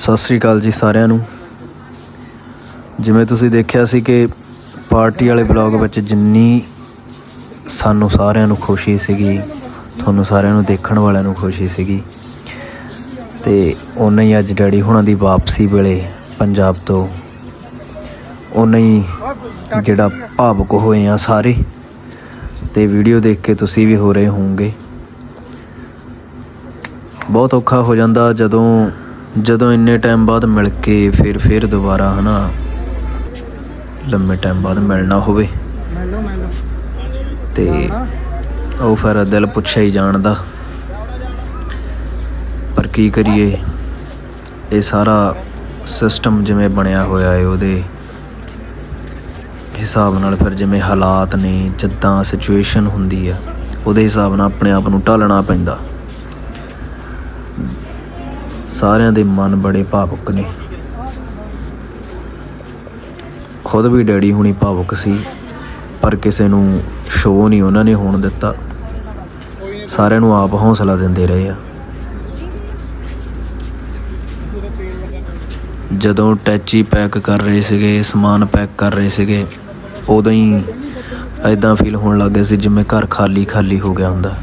ਸਤਿ ਸ੍ਰੀ ਅਕਾਲ ਜੀ ਸਾਰਿਆਂ ਨੂੰ। ਜਿਵੇਂ ਤੁਸੀਂ ਦੇਖਿਆ ਸੀ ਕਿ ਪਾਰਟੀ ਵਾਲੇ ਬਲੌਗ ਵਿੱਚ ਜਿੰਨੀ ਸਾਨੂੰ ਸਾਰਿਆਂ ਨੂੰ ਖੁਸ਼ੀ ਸੀਗੀ, ਤੁਹਾਨੂੰ ਸਾਰਿਆਂ ਨੂੰ ਦੇਖਣ ਵਾਲਿਆਂ ਨੂੰ ਖੁਸ਼ੀ ਸੀਗੀ। ਤੇ ਉਹਨਾਂ ਹੀ ਅੱਜ ਡੈਡੀ ਹੁਣਾਂ ਦੀ ਵਾਪਸੀ ਵੇਲੇ ਪੰਜਾਬ ਤੋਂ। ਉਨਾ ਹੀ ਜਿਹੜਾ ਭਾਵੁਕ ਹੋਏ ਆ ਸਾਰੇ। ਤੇ ਵੀਡੀਓ ਦੇਖ ਕੇ ਤੁਸੀਂ ਵੀ ਹੋ ਰਹੇ ਹੋਵੋਗੇ। ਬਹੁਤ ਔਖਾ ਹੋ ਜਾਂਦਾ ਜਦੋਂ ਜਦੋਂ ਇੰਨੇ ਟਾਈਮ ਬਾਅਦ ਮਿਲ ਕੇ ਫਿਰ ਫਿਰ ਦੁਬਾਰਾ ਹਨਾ ਲੰਮੇ ਟਾਈਮ ਬਾਅਦ ਮਿਲਣਾ ਹੋਵੇ। ਤੇ ਉਹ ਫਿਰ ਦਿਲ ਪੁੱਛਿਆ ਹੀ ਜਾਣਦਾ ਪਰ ਕੀ ਕਰੀਏ ਇਹ ਸਾਰਾ ਸਿਸਟਮ ਜਿਵੇਂ ਬਣਿਆ ਹੋਇਆ ਹੈ ਉਹਦੇ। ਹਿਸਾਬ ਨਾਲ ਫਿਰ ਜਿਵੇਂ ਹਾਲਾਤ ਨੇ ਜਿੱਦਾਂ ਸਿਚੁਏਸ਼ਨ ਹੁੰਦੀ ਆ ਉਹਦੇ ਹਿਸਾਬ ਨਾਲ ਆਪਣੇ ਆਪ ਨੂੰ ਢਾਲਣਾ ਪੈਂਦਾ। ਸਾਰਿਆਂ ਦੇ ਮਨ ਬੜੇ ਭਾਵੁਕ ਨੇ। ਖੁਦ ਵੀ ਡੈਡੀ ਹੁਣੀ ਭਾਵੁਕ ਸੀ, ਪਰ ਕਿਸੇ ਨੂੰ ਸ਼ੋਅ ਨਹੀਂ ਉਹਨਾਂ ਨੇ ਹੋਣ ਦਿੱਤਾ। ਸਾਰਿਆਂ ਨੂੰ ਆਪ ਹੌਸਲਾ ਦਿੰਦੇ ਰਹੇ ਆ। ਜਦੋਂ ਟੈਚੀ ਪੈਕ ਕਰ ਰਹੇ ਸੀਗੇ, ਸਮਾਨ ਪੈਕ ਕਰ ਰਹੇ ਸੀਗੇ, ਉਦੋਂ ਹੀ ਐਦਾਂ ਫੀਲ ਹੋਣ ਲੱਗ ਗਿਆ ਸੀ ਜਿਵੇਂ ਘਰ ਖਾਲੀ ਖਾਲੀ ਹੋ ਗਿਆ ਹੁੰਦਾ।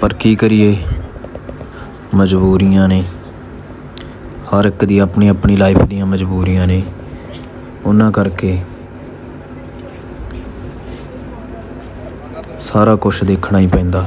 ਪਰ ਕੀ ਕਰੀਏ? ਮਜਬੂਰੀਆਂ ਨੇ। ਹਰ ਇੱਕ ਦੀ ਆਪਣੀ ਆਪਣੀ ਲਾਈਫ ਦੀਆਂ ਮਜਬੂਰੀਆਂ ਨੇ। ਉਹਨਾਂ ਕਰਕੇ ਸਾਰਾ ਕੁਝ ਦੇਖਣਾ ਹੀ ਪੈਂਦਾ।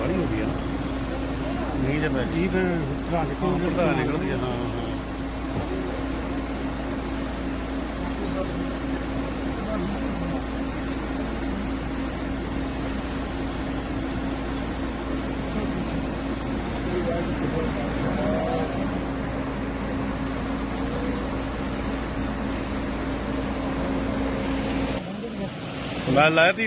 ਗਈ ਆ। ਨਾ ਨਹੀਂ ਜੇ ਬੈਠੀ ਫਿਰ ਘਰਾਂ ਦੇ ਕੋਲ ਘਰ ਨਿਕਲਦੀ ਆ ਹਾਂ ਹਾਂ ਮੈਂ ਲਾਇਆ ਤੀ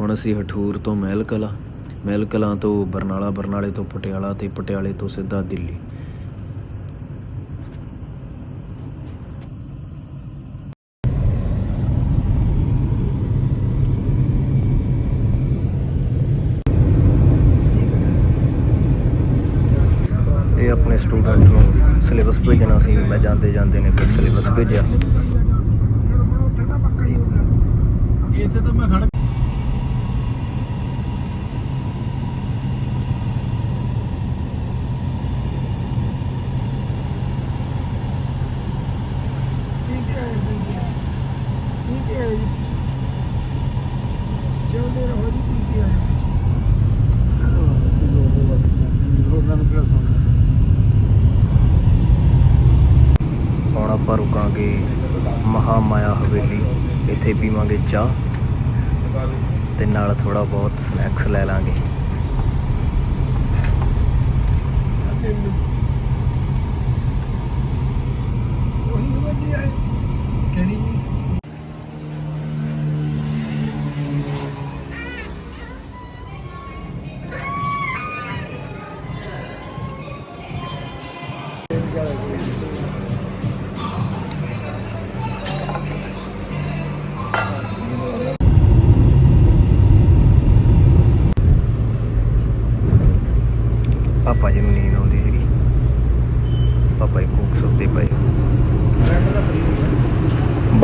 ਹੁਣ ਅਸੀਂ ਹਠੂਰ ਤੋਂ ਮਹਿਲ ਕਲਾਂ ਮਹਿਲ ਕਲਾਂ ਤੋਂ ਬਰਨਾਲਾ, ਬਰਨਾਲੇ ਤੋਂ ਪਟਿਆਲਾ ਤੇ ਪਟਿਆਲੇ ਤੋਂ ਸਿੱਧਾ ਦਿੱਲੀ। ਇਹ ਆਪਣੇ ਸਟੂਡੈਂਟ ਨੂੰ ਸਿਲੇਬਸ ਭੇਜਣਾ ਸੀ, ਮੈਂ ਜਾਂਦੇ ਜਾਂਦੇ ਨੇ ਫਿਰ ਸਿਲੇਬਸ ਭੇਜਿਆ। ਇੱਥੇ ਤਾਂ ਮੈਂ ਖੜ ਆਪਾਂ ਰੁਕਾਂਗੇ ਮਹਾ ਮਾਇਆ ਹਵੇਲੀ। ਇੱਥੇ ਪੀਵਾਂਗੇ ਚਾਹ। ਤੇ ਨਾਲ ਥੋੜਾ ਬਹੁਤ ਸਨੈਕਸ ਲੈ ਲਾਂਗੇ।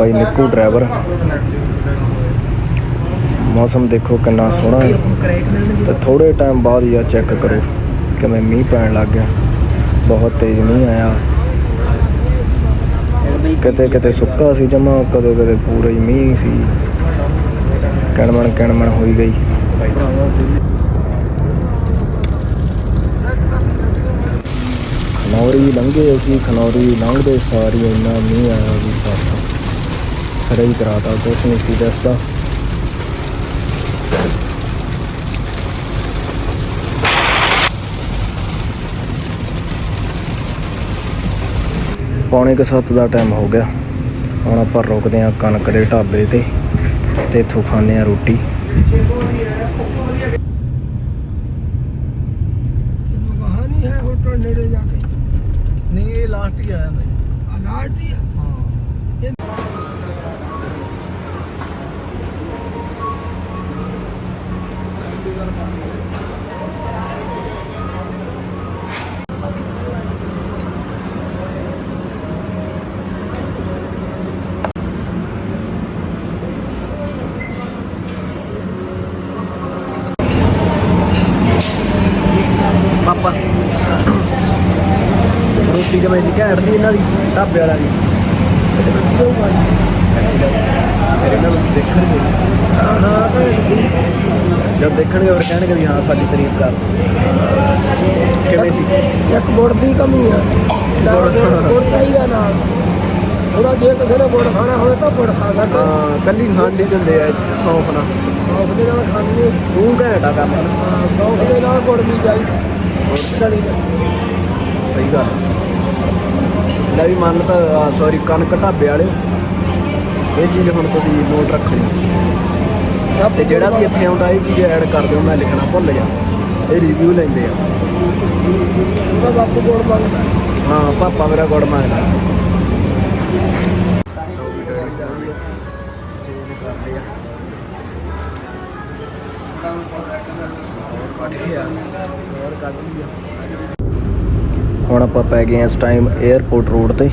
ਬਾਈ ਨਿੱਕੂ ਡਰਾਈਵਰ। ਮੌਸਮ ਦੇਖੋ ਕਿੰਨਾ ਸੋਹਣਾ ਹੈ। ਤੇ ਥੋੜੇ ਟਾਈਮ ਬਾਅਦ ਹੀ ਆ ਚੈੱਕ ਕਰੋ ਕਿਵੇਂ ਮੀਂਹ ਪੈਣ ਲੱਗ ਗਿਆ। ਬਹੁਤ ਤੇਜ਼ ਮੀਂਹ ਆਇਆ। ਕਿਤੇ ਕਿਤੇ ਸੁੱਕਾ ਸੀ ਜਮਾ, ਕਦੇ ਕਦੇ ਪੂਰਾ ਹੀ ਮੀਂਹ ਸੀ। ਕਣਮਣ ਕਣਮਣ ਹੋਈ ਗਈ। ਖਨੌਰੀ ਲੰਘੇ ਅਸੀਂ, ਖਨੌਰੀ ਲੰਘਦੇ ਸਾਰੀ ਇੰਨਾ ਮੀਂਹ ਆਇਆ ਵੀ ਬਸ। ਸਰੇ ਹੀ ਕਰਾਤਾ ਕੁਛ ਨਹੀਂ ਸੀ ਦੱਸਦਾ ਪੌਣੇ ਕੁ ਸੱਤ ਦਾ ਟਾਈਮ ਹੋ ਗਿਆ। ਹੁਣ ਆਪਾਂ ਰੁਕਦੇ ਹਾਂ ਕਣਕ ਦੇ ਢਾਬੇ ਤੇ ਤੇ ਇੱਥੋਂ ਖਾਂਦੇ ਹਾਂ ਰੋਟੀ। ਇਹਨੂੰ ਕਹਾ ਨਹੀਂ ਹੈ ਹੋਟਲ ਨੇੜੇ ਜਾ ਕੇ? ਨਹੀਂ ਇਹ ਲਾਸਟ ਹੀ ਆ ਜਾਂਦਾ ਜੀ। ਅਲਾਟ ਹੀ ਆ? ਕਿਵੇਂ ਦੀ ਘੈਂਟ ਦੀ ਇਹਨਾਂ ਦੀ ਢਾਬੇ ਵਾਲਾ ਦੀ। ਫਿਰ ਇਹਨਾਂ ਨੂੰ ਦੇਖਣਗੇ। ਹਾਂ ਹਾਂ ਭੈਣ ਸੀ ਜਦ ਦੇਖਣਗੇ ਫਿਰ ਕਹਿਣਗੇ ਵੀ ਹਾਂ ਸਾਡੀ ਤਾਰੀਫ ਕਰ। ਕਿਵੇਂ ਸੀ? ਇੱਕ ਗੁੜ ਦੀ ਕਮੀ ਆ। ਗੁੜ ਚਾਹੀਦਾ ਨਾਲ ਥੋੜਾ ਜੇ ਕਿਸੇ ਨੇ ਗੁੜ ਖਾਣਾ ਹੋਵੇ ਤਾਂ ਗੁੜ ਖਾ ਸਕਦਾ। ਹਾਂ ਕੱਲੀ ਖਾਂਡੀ ਦਿੰਦੇ ਆ ਸੌਂਫ ਨਾਲ। ਸੌਫ ਦੇ ਨਾਲ ਖਾਣੀ ਤੂੰ ਘੈਂਟਾ ਕੰਮ। ਹਾਂ ਸੌਫ ਦੇ ਨਾਲ ਗੁੜ ਵੀ ਚਾਹੀਦਾ। ਸਹੀ ਗੱਲ। ਲੈ ਵੀ ਮੰਨ ਤਾਂ ਸੌਰੀ ਕਣਕ ਢਾਬੇ ਵਾਲਿਓ ਇਹ ਚੀਜ਼ ਹੁਣ ਤੁਸੀਂ ਨੋਟ ਰੱਖਣੀ। ਤੇ ਜਿਹੜਾ ਵੀ ਇੱਥੇ ਆਉਂਦਾ ਇਹ ਚੀਜ਼ ਐਡ ਕਰ ਦਿਓ ਮੈਂ ਲਿਖਣਾ ਭੁੱਲ ਜਾ ਇਹ ਰਿਵਿਊ ਲੈਂਦੇ ਆ। ਉਹਦਾ ਬਾਪੂ ਗੁੜ ਮੰਗਦਾ। ਹਾਂ ਪਾਪਾ ਮੇਰਾ ਗੁੜ ਮੰਗਦਾ। ਆਪਾਂ ਪੈ ਗਏ ਹਾਂ ਇਸ ਟਾਈਮ 에ਅਰਪੋਰਟ ਰੋਡ ਤੇ।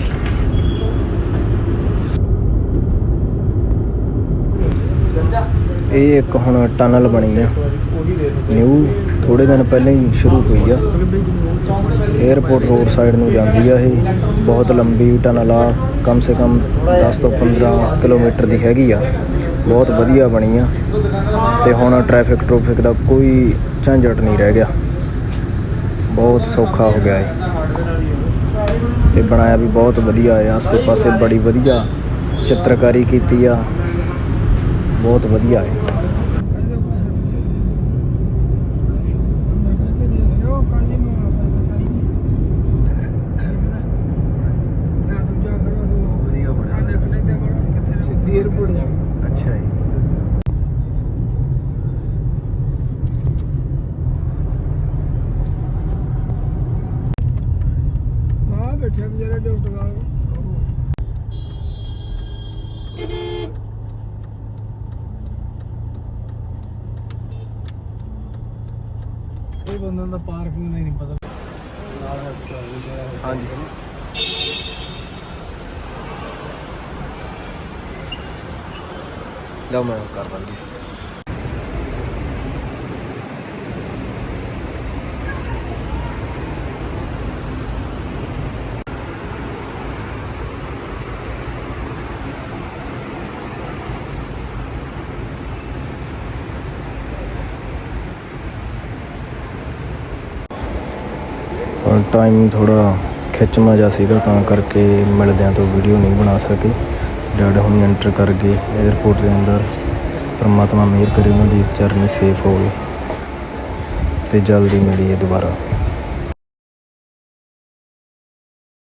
ਇਹ ਇੱਕ ਹੁਣ ਟਨਲ ਬਣੀ ਆ। ਨਿਊ ਥੋੜੇ ਦਿਨ ਪਹਿਲਾਂ ਹੀ ਸ਼ੁਰੂ ਹੋਈ ਆ। 에ਅਰਪੋਰਟ ਰੋਡ ਸਾਈਡ ਨੂੰ ਜਾਂਦੀ ਆ ਇਹ। ਬਹੁਤ ਲੰਬੀ ਟਨਲ ਆ। ਕਮ ਸੇ ਕਮ 10 ਤੋਂ 15 ਕਿਲੋਮੀਟਰ ਦੀ ਹੈਗੀ ਆ। ਬਹੁਤ ਵਧੀਆ ਬਣੀ ਆ। ਤੇ ਹੁਣ ਟ੍ਰੈਫਿਕ ਟ੍ਰੋਫਿਕ ਦਾ ਕੋਈ ਝੰਜਟ ਨਹੀਂ ਰਹਿ ਗਿਆ। ਬਹੁਤ ਸੌਖਾ ਹੋ ਗਿਆ ਹੈ ਤੇ ਬਣਾਇਆ ਵੀ ਬਹੁਤ ਵਧੀਆ ਹੈ ਆਸੇ ਪਾਸੇ ਬੜੀ ਵਧੀਆ ਚਿੱਤਰਕਾਰੀ ਕੀਤੀ ਆ। ਬਹੁਤ ਵਧੀਆ ਹੈ ਕਹਿੰਦੇ ਕੋਈ ਹੈਲਪ ਚਾਹੀਦੀ ਅੰਦਰ ਕਹਿ ਕੇ ਦੇਖ ਲਿਓ ਕਾਜੀ ਮੈਂ ਹੈਲਪ ਚਾਹੀਦੀ ਹੈਲਪ ਦਾ ਮੈਂ ਦੂਜਾ ਫਿਰ ਉਹ ਵਧੀਆ ਬਣਿਆ। ਲਿਖ ਲੈਂਦੇ ਬੜਾ ਕਿੱਥੇ ਸਿੱਧੀ 에어ਪੋਰਟ ਜਾ ਅੱਛਾ ਜੀ ਆ ਬੈਠੇ ਵਿਚਾਰੇ ਡਾਕਟਰ ਨਾਲ ਇਹ ਬੰਦਿਆਂ ਦਾ ਪਾਰਕਿੰਗ ਦਾ ਹੀ ਨਹੀਂ ਪਤਾ। ਨਾਲ ਹੈਲਪ ਕਰ ਲਈ ਹਾਂਜੀ। ਲਓ ਮੈਂ ਕਰ ਲਾਂਗੀ ਔਰ ਟਾਈਮ ਥੋੜਾ ਖਿੱਚਮਾ ਜਿਹਾ ਸੀਗਾ, ਤਾਂ ਕਰਕੇ ਮਿਲਦਿਆਂ ਤੋਂ ਵੀਡੀਓ ਨਹੀਂ ਬਣਾ ਸਕੇ। ਡੈਡ ਹੁਣ ਐਂਟਰ ਕਰ ਗਏ 에ਅਰਪੋਰਟ ਦੇ ਅੰਦਰ। ਪਰਮਾਤਮਾ ਮਿਹਰ ਕਰੇ, ਉਹਨਾਂ ਦੀ ਜਰਨੀ ਸੇਫ ਹੋਵੇ ਤੇ ਜਲਦੀ ਮਿਲੀਏ ਦੁਬਾਰਾ।